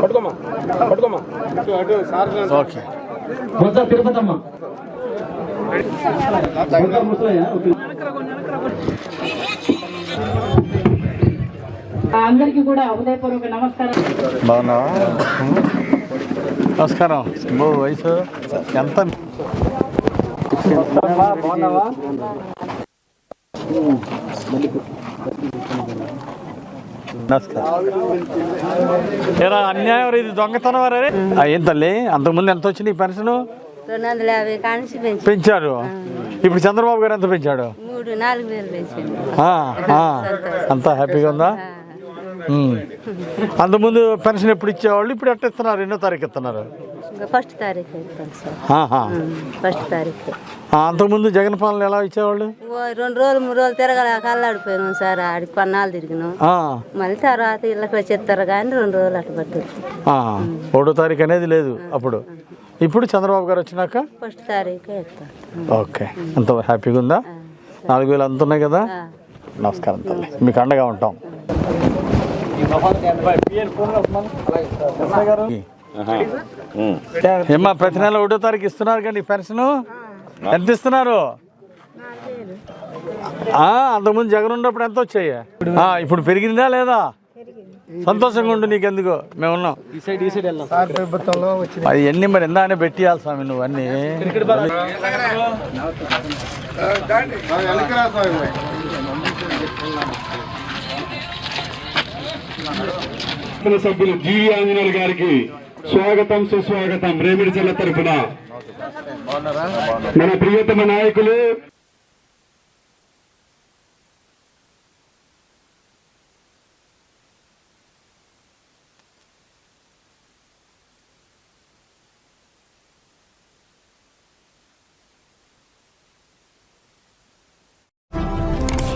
పట్టుకోమా పట్టుకోమా okay. Tirupatamma. అందరికీ కూడా హృదయపూర్వక నమస్కారం. బాగున్నావా? నమస్కారం. బో వయసు ఎంత? బాగున్నావా? నమస్కారం. ఏరా అన్యాయం ఇది దొంగతనం రే ఏం తల్లి అంతకుముందు ఎంత వచ్చింది పెన్షన్? రెండు వందల యాభై కానిసి పెంచి పెంచారు. ఇప్పుడు చంద్రబాబు గారు ఎంత పెంచాడు? మూడు నాలుగు వేలు పెంచండి ఆ, ఆ, అంతా హ్యాపీగా ఉందా. అంతకుముందు పెన్షన్ ఎప్పుడు ఇచ్చేవాళ్ళు ఇప్పుడు ఎట్ట ఇస్తున్నారు? ఎన్నో తారీఖు ఇస్తున్నారు? ఫస్ట్ తారీఖు. ఫస్ట్ తారీఖు. అంతకుముందు జగన్ పాలన ఎలా ఇచ్చేవాళ్ళు? రెండు రోజులు మూడు రోజులు తిరగలేక అల్లాడిపోయినాం సార్ ఆడికి కొన్నాళ్ళు తిరిగినాం. మళ్ళీ తర్వాత ఇళ్ళకి వచ్చి ఇస్తారు కానీ రెండు రోజులు అటు పట్టు ఒకటో తారీఖు అనేది లేదు అప్పుడు. ఇప్పుడు చంద్రబాబు గారు వచ్చినాక? ఫస్ట్ తారీఖు ఓకే. అంత హ్యాపీగా ఉందా? నాలుగు వేలు అంత ఉన్నాయి కదా? నమస్కారం తల్లి. మీకు అండగా ఉంటాం. ఏమ్మా ప్రతి నెల ఒకటో తారీఖు ఇస్తున్నారు కానీ పెన్షన్? ఎంత ఇస్తున్నారు? ఆ, అంతకుముందు జగన్ ఉన్నప్పుడు ఎంత వచ్చాయి? ఆ, ఇప్పుడు పెరిగిందా లేదా? సంతోషంగా ఉండు నీకెందుకు? మేము ఉన్నాం. అది ఎన్ని మరి ఎందానే పెట్టియాలి స్వామి నువ్వు అన్ని. సభ్యులు జీవి ఆంజనేయులు గారికి స్వాగతం సుస్వాగతం. రేమిడి జిల్లా తరఫున మన ప్రియతమ నాయకులు